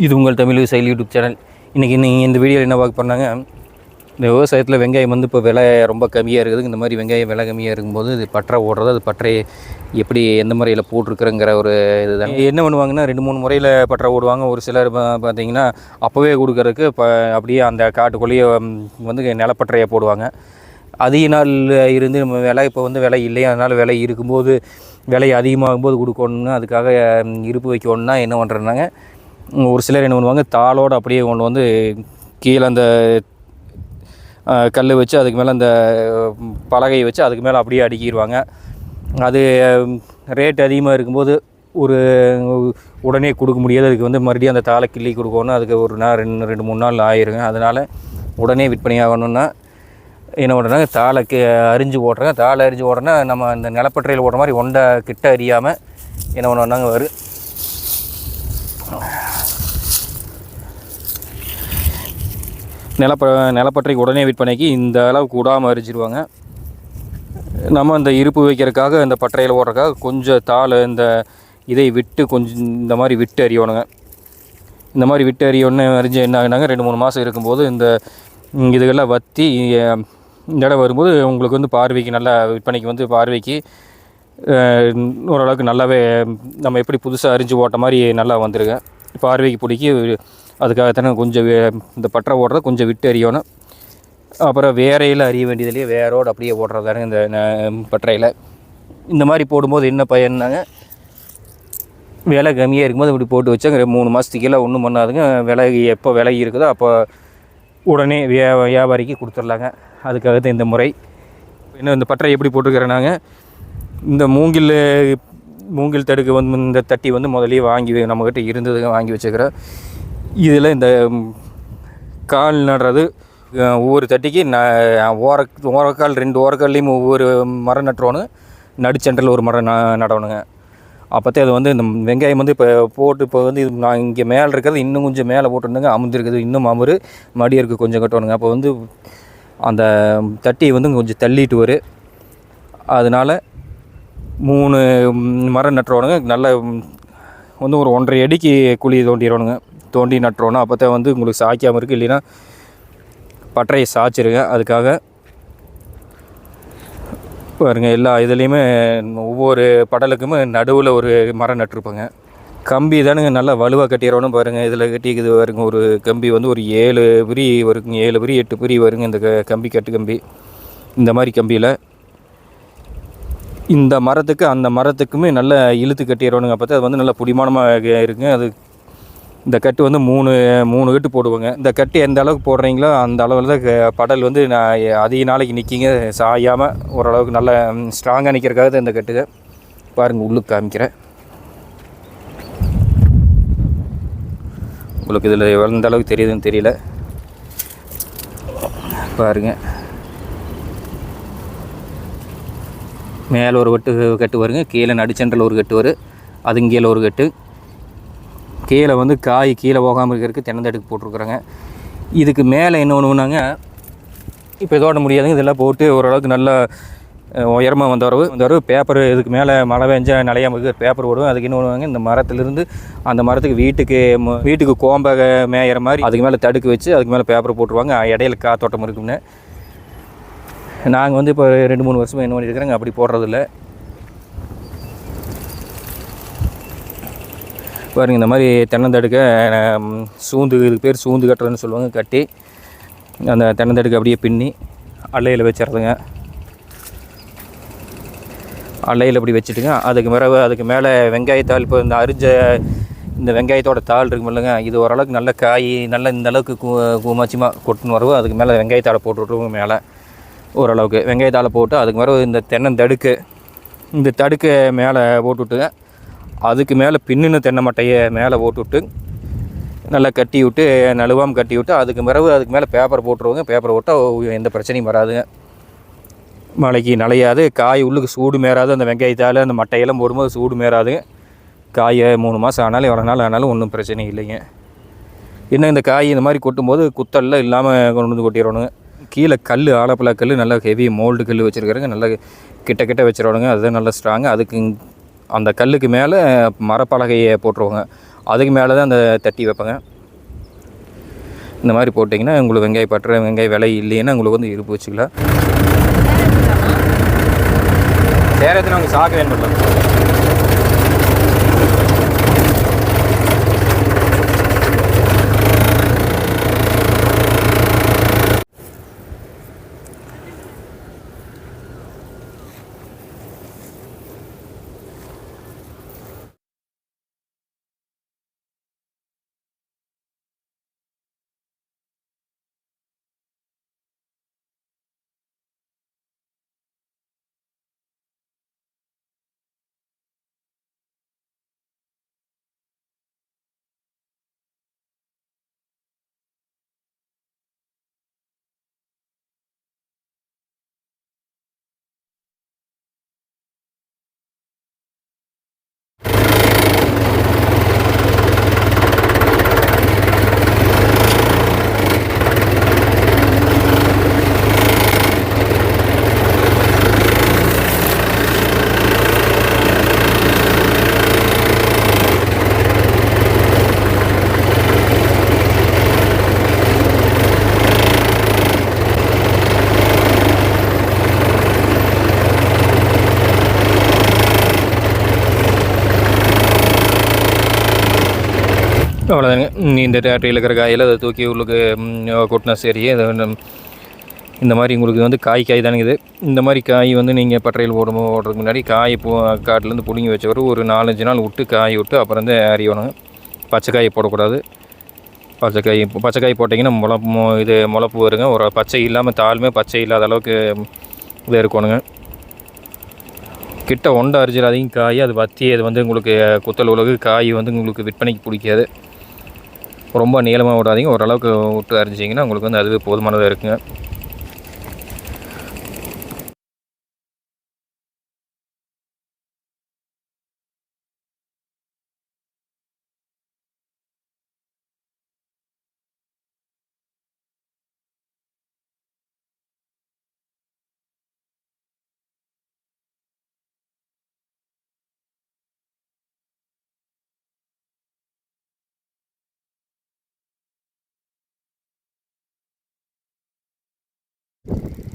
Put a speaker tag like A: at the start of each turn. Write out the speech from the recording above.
A: இது உங்கள் தமிழ் செயல் யூடியூப் சேனல். இன்றைக்கி நீங்கள் இந்த வீடியோவில் என்ன பார்க்க போனாங்க இந்த விவசாயத்தில் வெங்காயம் வந்து இப்போ விலை ரொம்ப கம்மியாக இருக்குது. இந்த மாதிரி வெங்காயம் விலை கம்மியாக இருக்கும்போது இது பற்றை ஓடுறது அது பற்றை எப்படி எந்த முறையில் போட்டிருக்குறங்கிற ஒரு இதுதான். என்ன பண்ணுவாங்கன்னா ரெண்டு மூணு முறையில் பற்ற ஓடுவாங்க. ஒரு சிலர் பார்த்திங்கன்னா அப்போவே கொடுக்கறதுக்கு இப்போ அப்படியே அந்த காட்டுக்குள்ளேயே வந்து நிலப்பற்றையை போடுவாங்க. அதிக நாள் இருந்து நம்ம விலை இப்போ வந்து விலை இல்லையா? அதனால் விலை இருக்கும்போது விலை அதிகமாகும்போது கொடுக்கணுன்னா அதுக்காக இருப்பு வைக்கணுன்னா என்ன பண்ணுறேன்னாங்க ஒரு சிலர் என்ன பண்ணுவாங்க தாளோடு அப்படியே கொண்டு வந்து கீழே அந்த கல் வச்சு அதுக்கு மேலே அந்த பலகையை வச்சு அதுக்கு மேலே அப்படியே அடுக்கிடுவாங்க அது ரேட் அதிகமாக இருக்கும்போது ஒரு உடனே கொடுக்க முடியாது. அதுக்கு வந்து மறுபடியும் அந்த தாளை கிள்ளி கொடுக்கணும் அதுக்கு ஒரு நாள் ரெண்டு ரெண்டு மூணு நாள் ஆயிருங்க. அதனால் உடனே விற்பனை ஆகணும்னா என்ன பண்ணுறாங்க தாளைக்கு அரிஞ்சு ஓட்டுறாங்க. தாளை அரிஞ்சு ஓடுறனா நம்ம அந்த நிலப்பற்றையில் ஓடுற மாதிரி ஒண்டை கிட்ட அறியாமல் என்ன பண்ணுவோம்னாங்க வரும் நிலப்ப நிலப்பற்றைக்கு உடனே விற்பனைக்கு இந்த அளவுக்கு விடாமல் அரிச்சிடுவாங்க நம்ம இந்த இருப்பு வைக்கிறதுக்காக இந்த பட்டறையில் ஓடுறக்காக கொஞ்சம் தாள் இந்த இதை விட்டு கொஞ்சம் இந்த மாதிரி விட்டு அறியணுங்க இந்த மாதிரி விட்டு அறியொன்று அறிஞ்சு என்ன ஆகினாங்க? ரெண்டு மூணு மாதம் இருக்கும்போது இந்த இதுகள்லாம் வற்றி இந்த இடம் வரும்போது உங்களுக்கு வந்து பார்வைக்கு நல்லா விற்பனைக்கு வந்து பார்வைக்கு ஓரளவுக்கு நல்லாவே நம்ம எப்படி புதுசாக அரிஞ்சு ஓட்ட மாதிரி நல்லா வந்துருங்க. பார்வைக்கு பிடிக்கி அதுக்காகத்தானே கொஞ்சம் வே- இந்த பட்டறை ஓடுறத கொஞ்சம் விட்டு அறியணும் அப்புறம் வேரையில் அறிய வேண்டியதுலேயே வேரோடு அப்படியே ஓடுறதானே இந்த ந- பட்டறையில். இந்த மாதிரி போடும்போது என்ன பயன்னாங்க? விலை கம்மியாக இருக்கும்போது இப்படி போட்டு வச்சாங்க. மூணு மாதத்துக்கெல்லாம் ஒன்றும் பண்ணாதுங்க. விலை எப்போ விலை இருக்குதோ அப்போ உடனே வியா வியாபாரிக்கு கொடுத்துர்லாங்க. அதுக்காக தான் இந்த முறை. இன்னும் இந்த பட்டறை எப்படி போட்டிருக்கிறேனாங்க? இந்த மூங்கில் மூங்கில் தடுக்கு வந்து இந்த தட்டி வந்து முதலே வாங்கி நம்மக்கிட்ட இருந்ததுங்க வாங்கி வச்சுக்கிறேன். இதில் இந்த கால் நடுறது ஒவ்வொரு தட்டிக்கு ந ஓர ஓரக்கால் ரெண்டு ஓரக்கால்லையும் ஒவ்வொரு மரம் நட்டுறோன்னு நடுச்சென்டரில் ஒரு மரம் ந நடணுங்க அப்போத்தே அது வந்து இந்த வெங்காயம் வந்து இப்போ போட்டு இப்போ வந்து இது நான் இங்கே மேலே இருக்கிறது இன்னும் கொஞ்சம் மேலே போட்டுருந்துங்க அமுந்திருக்குது இன்னும் அமுறு மடி இருக்குது கொஞ்சம் கட்டணுங்க அப்போ வந்து அந்த தட்டியை வந்து கொஞ்சம் தள்ளிட்டு வரும் அதனால் மூணு மரம் நட்டுறோனுங்க நல்ல வந்து ஒரு ஒன்றரை அடிக்கு குழி தோண்டிடணுங்க தோண்டி நட்டுறோன்னா அப்போ தான் வந்து உங்களுக்கு சாய்க்காமல் இருக்குது இல்லைன்னா பட்டறையை சாய்ச்சிருங்க. அதுக்காக பாருங்க எல்லா இதுலேயுமே ஒவ்வொரு படலுக்குமே நடுவில் ஒரு மரம் நட்டிருப்பாங்க. கம்பி தானுங்க நல்லா வலுவாக கட்டிடுறோன்னு பாருங்கள் இதில் கட்டிக்குது வருங்க ஒரு கம்பி வந்து ஒரு ஏழு பிரி வருங்க ஏழு பிரி எட்டு பிரி வருங்க இந்த க- கம்பி கட்டு கம்பி. இந்த மாதிரி கம்பியில். இந்த மரத்துக்கு அந்த மரத்துக்குமே நல்லா இழுத்து கட்டிடுறோனுங்க. அப்போ அது வந்து நல்லா புடிமானமாக இருக்குங்க அது இந்த கட்டு வந்து மூணு மூணு கட்டு போடுவாங்க. இந்த கட்டு எந்த அளவுக்கு போடுறீங்களோ அந்த அளவில் தான் க- படல் வந்து நான் அதிக நாளைக்கு நிற்கிங்க சாயாமல் ஓரளவுக்கு நல்ல ஸ்ட்ராங்காக நிற்கிறக்காக தான் இந்த கட்டுக பாருங்கள் உள்ளுக்கு காமிக்கிறேன். உங்களுக்கு இதில் எந்த அளவுக்கு தெரியுதுன்னு தெரியல. பாருங்கள் மேலே ஒரு வெட்டு கட்டு வருங்க. கீழே நடுச்சென்றில் ஒரு கட்டு வரும். அதுங்கீழே ஒரு கட்டு. கீழே வந்து காய் கீழே போகாமல் இருக்கிறதுக்கு தென்னந்தடுக்கு போட்டிருக்குறாங்க. இதுக்கு மேலே என்ன ஒன்றுனாங்க இப்போ இதோட முடியாதுங்க. இதெல்லாம் போட்டு ஓரளவுக்கு நல்லா உயரமாக வந்த வரவு இந்த வரவு பேப்பர் இதுக்கு மேலே மழை பெஞ்சா நிலையாமல் இருக்கிற பேப்பர் ஓடுவோம் அதுக்கு என்ன பண்ணுவாங்க இந்த மரத்துலேருந்து அந்த மரத்துக்கு வீட்டுக்கு வீட்டுக்கு கோம்பை மேயிற மாதிரி அதுக்கு மேலே தடுக்கு வச்சு அதுக்கு மேலே பேப்பர் போட்டுருவாங்க. இடையில காத்தோட்டம் இருக்கும்னு. நாங்கள் வந்து இப்போ ரெண்டு மூணு வருஷமாக என்ன பண்ணியிருக்கிறோங்க அப்படி போடுறதில்ல. பாருங்க இந்த மாதிரி தென்னந்தடுக்க சூந்து இதுக்கு பேர் சூந்து கட்டுறதுன்னு சொல்லுவாங்க கட்டி அந்த தென்னந்தடுக்கு அப்படியே பின்னி அலையில் வச்சிடுறதுங்க. அலையில் அப்படி வச்சுட்டுங்க அதுக்கு பிறகு அதுக்கு மேலே வெங்காயத்தாள் இப்போ இந்த அரிஞ்ச இந்த வெங்காயத்தோட தாள் இருக்கும் இல்லைங்க இது ஓரளவுக்கு நல்ல காய் நல்ல இந்த அளவுக்கு கூ கூமாச்சியமாக கொட்டுன்னு வரவும் அதுக்கு மேலே வெங்காயத்தாளை போட்டு விட்ருவோம் மேலே ஓரளவுக்கு. வெங்காயத்தாளை போட்டு அதுக்கு பிறகு இந்த தென்னந்தடுக்கு இந்த தடுக்கை மேலே போட்டுவிட்டுங்க அதுக்கு மேலே பின்னின தென்னை மட்டையை மேலே போட்டுவிட்டு நல்லா கட்டி விட்டு நழுவாமல் கட்டி விட்டு அதுக்கு பிறகு அதுக்கு மேலே பேப்பர் போட்டுருவோங்க. பேப்பர் போட்டால் எந்த பிரச்சனையும் வராதுங்க. மழைக்கு நனையாது. காய் உள்ளுக்கு சூடு மேறாது. அந்த வெங்காயத்தால் அந்த மட்டையெல்லாம் போடும்போது சூடு மேறாதுங்க. காயை மூணு மாதம் ஆனாலும் எவ்வளோ நாள் ஆனாலும் ஒன்றும் பிரச்சனை இல்லைங்க. இன்னும் இந்த காய் இந்த மாதிரி கொட்டும்போது குத்தல்லாம் இல்லாமல் கொண்டு வந்து கொட்டிடணுங்க. கீழே கல் ஆலப்பலா கல் நல்லா ஹெவி மோல்டு கல் வச்சுருக்காருங்க நல்லா கிட்ட கிட்ட வச்சிடணுங்க அதுதான் நல்லா ஸ்ட்ராங்கு அதுக்கு அந்த கல்லுக்கு மேலே மரப்பலகையை போட்டுருவாங்க. அதுக்கு மேலே தான் அந்த தட்டி வைப்பேங்க. இந்த மாதிரி போட்டிங்கன்னா உங்களுக்கு வெங்காய பற்ற வெங்காய விலை இல்லைன்னா உங்களுக்கு வந்து இருப்பு வச்சுக்கலாம். சேரத்தில் அவங்க சாக்கு வேணும்? அவ்வளோதாங்க இந்த டேட்ரியில் இருக்கிற காயில் அதை தூக்கி உள்ளுக்கு கொட்டினா சரி அதை இந்த மாதிரி உங்களுக்கு வந்து காய் காய் தானுங்க இது. இந்த மாதிரி காய் வந்து நீங்கள் பட்டறையில் போடும் ஓடுறதுக்கு முன்னாடி காய் போ காட்டிலேருந்து பிடுங்கி வச்சவர் ஒரு நாலஞ்சு நாள் விட்டு காய் விட்டு அப்புறம் வந்து அறியணும் பச்சை போடக்கூடாது. பச்சைக்காய் பச்சைக்காய் போட்டிங்கன்னா முளப்பு இது முளப்பு வருங்க. ஒரு பச்சை இல்லாமல் தாளுமே பச்சை இல்லாத அளவுக்கு இது இருக்கணுங்க. கிட்ட ஒண்டை அரிஞ்சிடாதீங்க காய் அது வத்தி அது வந்து உங்களுக்கு குத்தல் உலகு காய் வந்து உங்களுக்கு விற்பனைக்கு பிடிக்காது. ரொம்ப நீளமாக விடாதீங்க ஓரளவுக்கு விட்டு அரிஞ்சிங்கன்னா உங்களுக்கு வந்து அதுவே போதுமானதாக இருக்குங்க. you